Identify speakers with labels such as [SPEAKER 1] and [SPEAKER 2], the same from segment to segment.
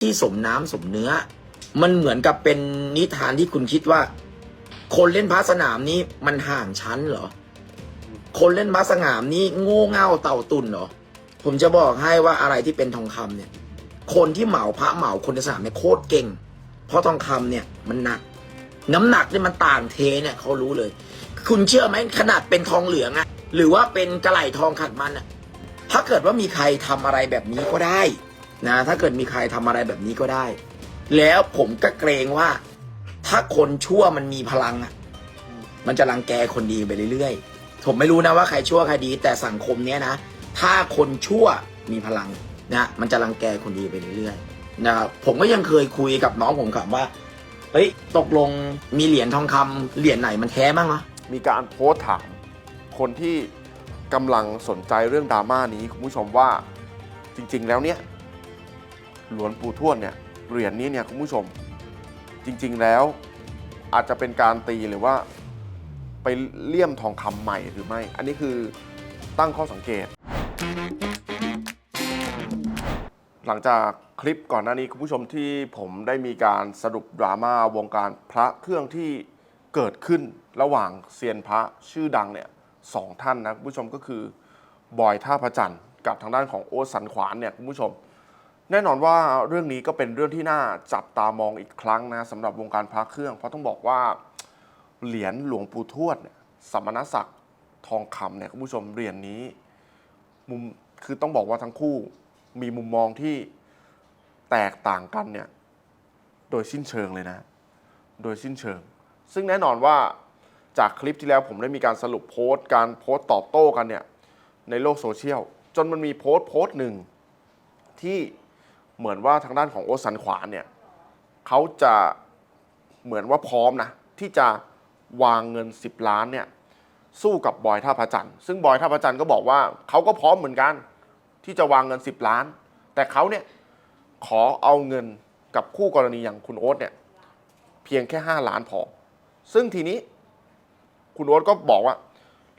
[SPEAKER 1] ที่สมน้ำสมเนื้อ มันเหมือนกับเป็นนิทานที่คุณคิดว่า คนเล่นพระสนามนี้มันห่างชั้นเหรอ คนเล่นพระสนามนี้โง่เง่าเต่าตุนเหรอ ผมจะบอกให้ว่าอะไรที่เป็นทองคำเนี่ย คนที่เหมาพระเหมาคนในสนามเนี่ยโคตรเก่ง เพราะทองคำเนี่ยมันหนัก น้ำหนักเนี่ยมันต่างเทเนี่ยเขารู้เลย คุณเชื่อไหมขนาดเป็นทองเหลืองอะหรือว่าเป็นกระไหลทองขัดมันอะถ้าเกิดว่ามีใครทำอะไรแบบนี้ก็ได้ นะถ้าเกิดมีใครทำอะไรแบบนี้ก็ได้ แล้วผมก็เกรงว่า ถ้าคนชั่วมันมีพลังอะมันจะรังแกคนดีไปเรื่อยๆ ผมไม่รู้นะว่าใครชั่วใครดี แต่สังคมเนี้ยนะถ้าคนชั่วมีพลังนะมันจะรังแกคนดีไปเรื่อยๆนะครับผมก็ยังเคยคุยกับน้องผมกับว่าเฮ้ยตกลงมีเหรียญทองคำเหรียญไหนมันแท้บ้างวะ
[SPEAKER 2] มีการโพสต์ถาม คนที่กำลังสนใจเรื่องดราม่านี้คุณผู้ชมว่าจริง ๆ แล้วเนี่ย หลวงปู่ทวดเนี่ยเหรียญนี้เนี่ยคุณผู้ชม จริงๆแล้วอาจจะเป็นการตีหรือว่าไปเลี่ยมทองคำใหม่หรือไม่ อันนี้คือตั้งข้อสังเกต หลังจากคลิปก่อนหน้านี้คุณผู้ชมที่ผมได้มีการสรุปดราม่าวงการพระเครื่องที่เกิดขึ้นระหว่างเซียนพระชื่อดังเนี่ยสองท่านนะคุณผู้ชมก็คือบอยท่าพระจันทร์กับทางด้านของโอ๊ตสันขวานเนี่ยคุณผู้ชม แน่นอนว่าเรื่องนี้ก็เป็นเรื่องที่น่าจับตามองอีกครั้งนะสำหรับวงการพระเครื่อง เพราะต้องบอกว่าเหรียญหลวงปู่ทวดเนี่ยสมณศักดิ์ทองคำเนี่ยคุณผู้ชมเหรียญนี้มุมคือต้องบอกว่าทั้งคู่มีมุมมองที่แตกต่างกันเนี่ยโดยสิ้นเชิงเลยนะ โดยสิ้นเชิง ซึ่งแน่นอนว่าจากคลิปที่แล้วผมได้มีการสรุปโพสต์การโพสต์ตอบโต้กันเนี่ยในโลกโซเชียลจนมันมีโพสต์โพสต์หนึ่งที่ เหมือนว่าทางด้านของโอสันขวานเนี่ยเขาจะเหมือนว่าพร้อมนะที่จะวางเงิน 10 ล้านเนี่ยสู้กับบอยท่าพระจันทร์ซึ่งบอยท่าพระจันทร์ก็บอกว่าเขาก็พร้อมเหมือนกัน ที่จะวางเงิน 10 ล้าน แต่เขาเนี่ยขอเอาเงินกับคู่กรณีอย่างคุณโอ๊ตเนี่ยเพียงแค่ 5 ล้านพอ ซึ่งทีนี้คุณโอ๊ตก็บอกว่า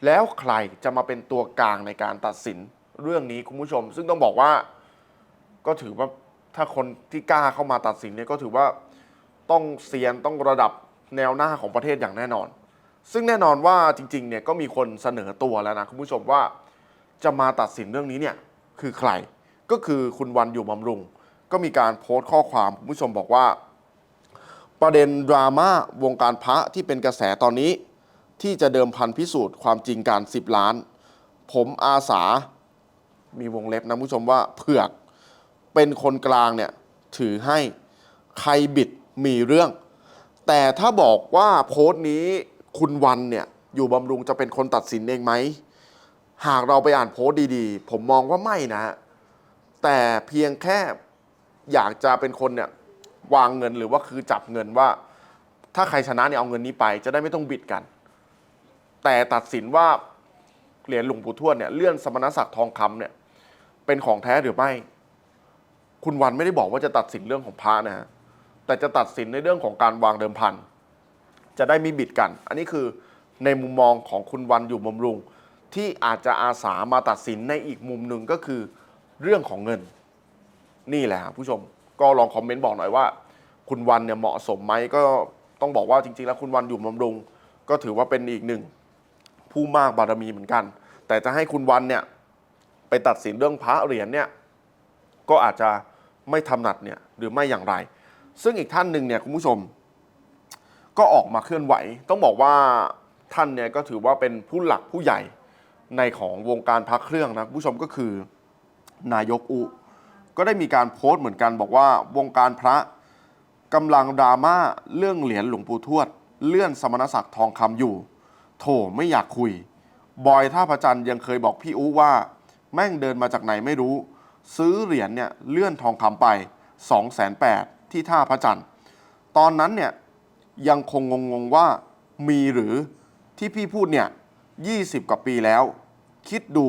[SPEAKER 2] แล้วใครจะมาเป็นตัวกลางในการตัดสินเรื่องนี้คุณผู้ชม ซึ่งต้องบอกว่าก็ถือว่า ถ้าคนที่กล้าเข้ามาตัดสินเนี่ยก็ถือว่าต้องเซียนต้องระดับแนวหน้าของประเทศอย่างแน่นอน ซึ่งแน่นอนว่าจริงๆเนี่ยก็มีคนเสนอตัวแล้วนะคุณผู้ชมว่าจะมาตัดสินเรื่องนี้เนี่ยคือใคร ก็คือคุณวันอยู่บำรุง ก็มีการโพสต์ข้อความคุณผู้ชมบอกว่า ประเด็นดราม่าวงการพระที่เป็นกระแสตอนนี้ ที่จะเดิมพันพิสูจน์ความจริงการ 10 ล้าน ผมอาสา มีวงเล็บนะคุณผู้ชมว่าเผือก เป็นคนกลางเนี่ยถือให้ใครบิดมีเรื่อง แต่ถ้าบอกว่าโพสต์นี้คุณวันเนี่ยอยู่บำรุงจะเป็นคนตัดสินเองไหม หากเราไปอ่านโพสต์ดีๆ ผมมองว่าไม่นะฮะแต่เพียงแค่อยากจะเป็นคนเนี่ยวางเงินหรือว่าคือจับเงินว่า ถ้าใครชนะเนี่ยเอาเงินนี้ไป จะได้ไม่ต้องบิดกัน แต่ตัดสินว่าเหรียญหลวงปู่ทวดเนี่ยเลื่อนสมณศักดิ์ทองคำเนี่ยเป็นของแท้หรือไม่ คุณวันไม่ได้บอกว่าจะตัดสินเรื่องของพระนะฮะแต่จะตัดสินในเรื่องของการวางเดิมพันจะได้ไม่บิดกัน อันนี้คือในมุมมองของคุณวันอยู่บำรุง ที่อาจจะอาสามาตัดสินในอีกมุมหนึ่งก็คือเรื่องของเงิน นี่แหละครับผู้ชม ก็ลองคอมเมนต์บอกหน่อยว่า คุณวันเนี่ยเหมาะสมไหมก็ต้องบอกว่าจริง ๆ แล้วคุณวันอยู่บำรุง ก็ถือว่าเป็นอีกหนึ่งผู้มากบารมีเหมือนกัน แต่จะให้คุณวันเนี่ยไปตัดสินเรื่องพระเหรียญเนี่ยก็อาจจะ ไม่ทำหนัดเนี่ยหรือไม่อย่างไร ซึ่งอีกท่านหนึ่งเนี่ยคุณผู้ชม ก็ออกมาเคลื่อนไหว ต้องบอกว่าท่านเนี่ยก็ถือว่าเป็นผู้หลักผู้ใหญ่ในของวงการพระเครื่องนะคุณผู้ชมก็คือนายกอุ ก็ได้มีการโพสต์เหมือนกันบอกว่าวงการพระกำลังดราม่าเรื่องเหรียญหลวงปู่ทวด เลื่อนสมณศักดิ์ทองคำอยู่ โถไม่อยากคุย บอยท่าพระจันทร์ยังเคยบอกพี่อูว่า แม่งเดินมาจากไหนไม่รู้ ซื้อเหรียญเนี่ยเลื่อนทองคำไป 2 8 0 0 0ที่ท่าพระจันทร์ ตอนนั้นเนี่ยยังคงงงว่ามีหรือที่พี่พูดเนี่ย20 กว่าปีแล้ว คิดดู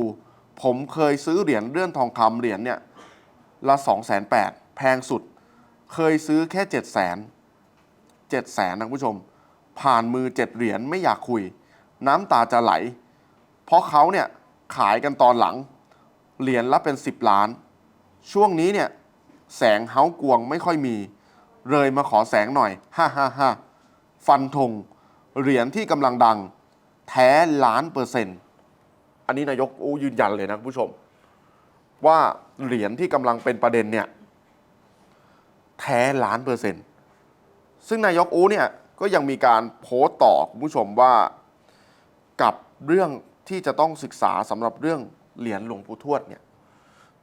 [SPEAKER 2] ผมเคยซื้อเหรียญเลื่อนทองคำเหรียญเนี่ยละ2 8 0 0 0แพงสุด เคยซื้อแค่7 0 0 0 0 0 7 0 0 0 0นะคุณผู้ชม ผ่านมือ 7 เหรียญไม่อยากคุย น้ำตาจะไหล เพราะเขาเนี่ยขายกันตอนหลัง เหรียญละเป็น 10 ล้าน ช่วงนี้เนี่ยแสงเฮากวงไม่ค่อยมี เลยมาขอแสงหน่อยฮ่าฮ่าฮ่าฟันธงเหรียญที่กำลังดัง แท้ล้านเปอร์เซ็นต์อันนี้นายกอูยืนยันเลยนะผู้ชม ว่าเหรียญที่กำลังเป็นประเด็นเนี่ยแท้ล้านเปอร์เซ็นต์ซึ่งนายกอูเนี่ยก็ยังมีการโพสต์ต่อคุณผู้ชมว่ากับเรื่องที่จะต้องศึกษาสำหรับเรื่อง เหรียญหลวงปู่ทวดเนี่ย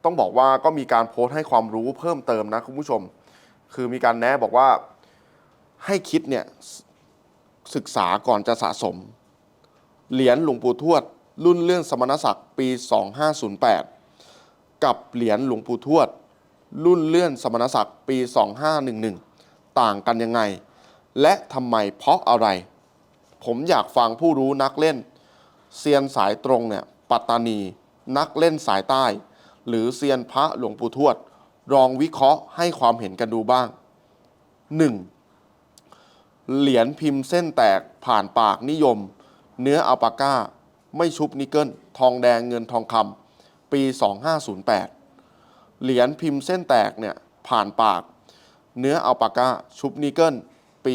[SPEAKER 2] ต้องบอกว่าก็มีการโพสต์ให้ความรู้เพิ่มเติมนะคุณผู้ชม คือมีการแนะบอกว่าให้คิดเนี่ยศึกษาก่อนจะสะสม เหรียญหลวงปู่ทวด รุ่นเรื่องสมณศักดิ์ปี 2508 กับเหรียญหลวงปู่ทวด รุ่นเลื่อนสมณศักดิ์ปี 2511 ต่างกันยังไง และทำไมเพราะอะไร ผมอยากฟังผู้รู้นักเล่นเซียนสายตรงเนี่ยปัตตานี นักเล่นสายใต้ หรือเซียนพระหลวงปู่ทวดลองวิเคราะห์ให้ความเห็นกันดูบ้าง 1. เหรียญพิมพ์เส้นแตกผ่านปากนิยม เนื้ออัลปาก้า ไม่ชุบนิกเกิล ทองแดงเงินทองคำปี 2508 เหรียญพิมพ์เส้นแตกเนี่ยผ่านปาก เนื้ออัลปาก้า ชุบนิกเกิล ปี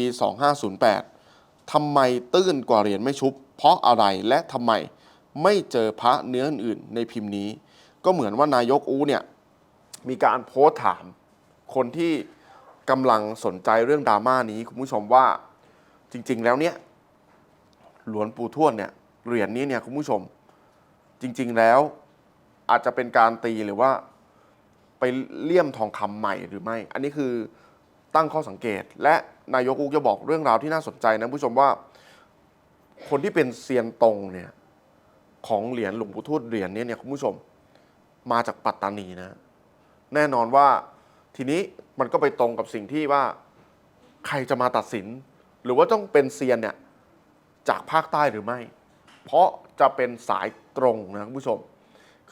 [SPEAKER 2] 2508ทำไมตื้นกว่าเหรียญไม่ชุบ เพราะอะไรและทำไม ไม่เจอพระเนื้ออื่นๆในพิมพ์นี้ ก็เหมือนว่านายกอูเนี่ยมีการโพสถาม คนที่กำลังสนใจเรื่องดราม่านี้คุณผู้ชมว่าจริง ๆ แล้วเนี่ยหลวงปู่ทวดเนี่ยเหรียญนี้เนี่ยคุณผู้ชม จริง ๆ แล้วอาจจะเป็นการตีหรือว่าไปเลี่ยมทองคำใหม่หรือไม่ อันนี้คือตั้งข้อสังเกต และนายกอุกจะบอกเรื่องราวที่น่าสนใจนะคุณผู้ชมว่า คนที่เป็นเซียนตรงเนี่ย ของเหรียญหลวงปู่ทวดเหรียญนี้เนี่ยคุณผู้ชมมาจากปัตตานีนะ แน่นอนว่าทีนี้มันก็ไปตรงกับสิ่งที่ว่าใครจะมาตัดสิน หรือว่าต้องเป็นเซียนเนี่ยจากภาคใต้หรือไม่ เพราะจะเป็นสายตรงนะคุณผู้ชม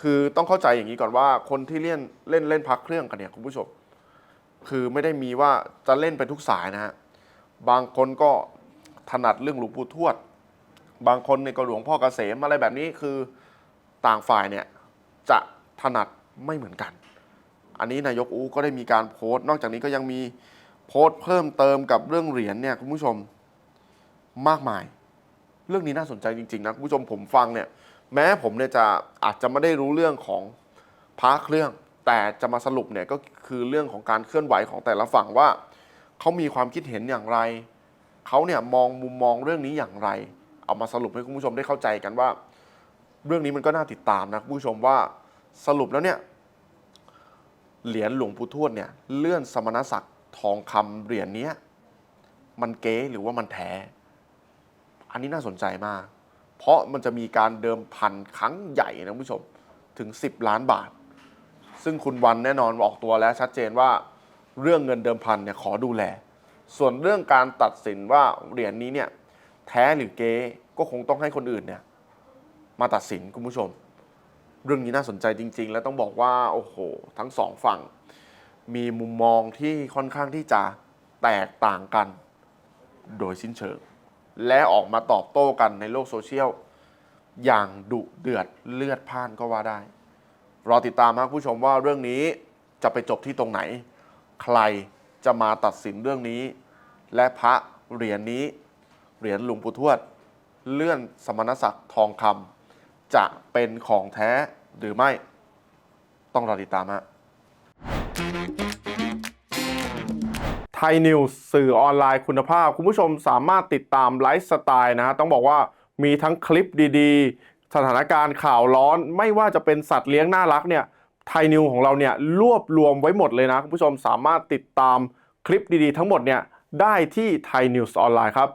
[SPEAKER 2] คือต้องเข้าใจอย่างนี้ก่อนว่าคนที่เล่นเล่นเล่นพักเครื่องกันเนี่ยคุณผู้ชม คือไม่ได้มีว่าจะเล่นไปทุกสายนะฮะบางคนก็ถนัดเรื่องหลวงปู่ทวด บางคนเนี่ยก็หลวงพ่อเกษมอะไรแบบนี้คือต่างฝ่ายเนี่ยจะถนัดไม่เหมือนกัน อันนี้นายกอูก็ได้มีการโพสต์ นอกจากนี้ก็ยังมีโพสต์เพิ่มเติมกับเรื่องเหรียญเนี่ยคุณผู้ชมมากมาย เรื่องนี้น่าสนใจจริงๆนะคุณผู้ชมผมฟังเนี่ยแม้ผมเนี่ยจะอาจจะไม่ได้รู้เรื่องของพระเครื่อง แต่จะมาสรุปเนี่ยก็คือเรื่องของการเคลื่อนไหวของแต่ละฝั่งว่าเขามีความคิดเห็นอย่างไรเขาเนี่ยมองมุมมองเรื่องนี้อย่างไร เอามาสรุปให้คุณผู้ชมได้เข้าใจกันว่า เรื่องนี้มันก็น่าติดตามนะคุณผู้ชมว่าสรุปแล้วเนี่ยเหรียญหลวงปู่ทวดเนี่ยเลื่อนสมณศักดิ์ทองคำเหรียญนี้มันเก๊หรือว่ามันแท้ อันนี้น่าสนใจมาก เพราะมันจะมีการเดิมพันครั้งใหญ่นะคุณผู้ชมถึง 10 ล้านบาท ซึ่งคุณวันแน่นอนออกตัวแล้วชัดเจนว่าเรื่องเงินเดิมพันเนี่ยขอดูแล ส่วนเรื่องการตัดสินว่าเหรียญนี้เนี่ย แท้หรือเก๊ก็คงต้องให้คนอื่นเนี่ยมาตัดสินคุณผู้ชม เรื่องนี้น่าสนใจจริง ๆ แล้วต้องบอกว่าโอ้โห ทั้งสองฝั่ง มีมุมมองที่ค่อนข้างที่จะแตกต่างกัน โดยสิ้นเชิง และออกมาตอบโต้กันในโลกโซเชียลอย่างดุเดือดเลือดพ่านก็ว่าได้ รอติดตามครับผู้ชมว่าเรื่องนี้จะไปจบที่ตรงไหน ใครจะมาตัดสินเรื่องนี้ และพระเหรียญนี้ เหรียญหลวงปู่ทวด เลื่อนสมณศักดิ์ทองคำจะเป็นของแท้หรือไม่ต้องรอติดตามฮะไทยนิวส์สื่อออนไลน์คุณภาพ คุณผู้ชมสามารถติดตามไลฟ์สไตล์นะฮะต้องบอกว่ามีทั้งคลิปดีๆ สถานการณ์ข่าวร้อน ไม่ว่าจะเป็นสัตว์เลี้ยงน่ารักเนี่ยไทยนิวของเราเนี่ยรวบรวมไว้หมดเลยนะ คุณผู้ชมสามารถติดตามคลิปดีๆ ทั้งหมดเนี่ยได้ที่ไทยนิวส์ออนไลน์ครับ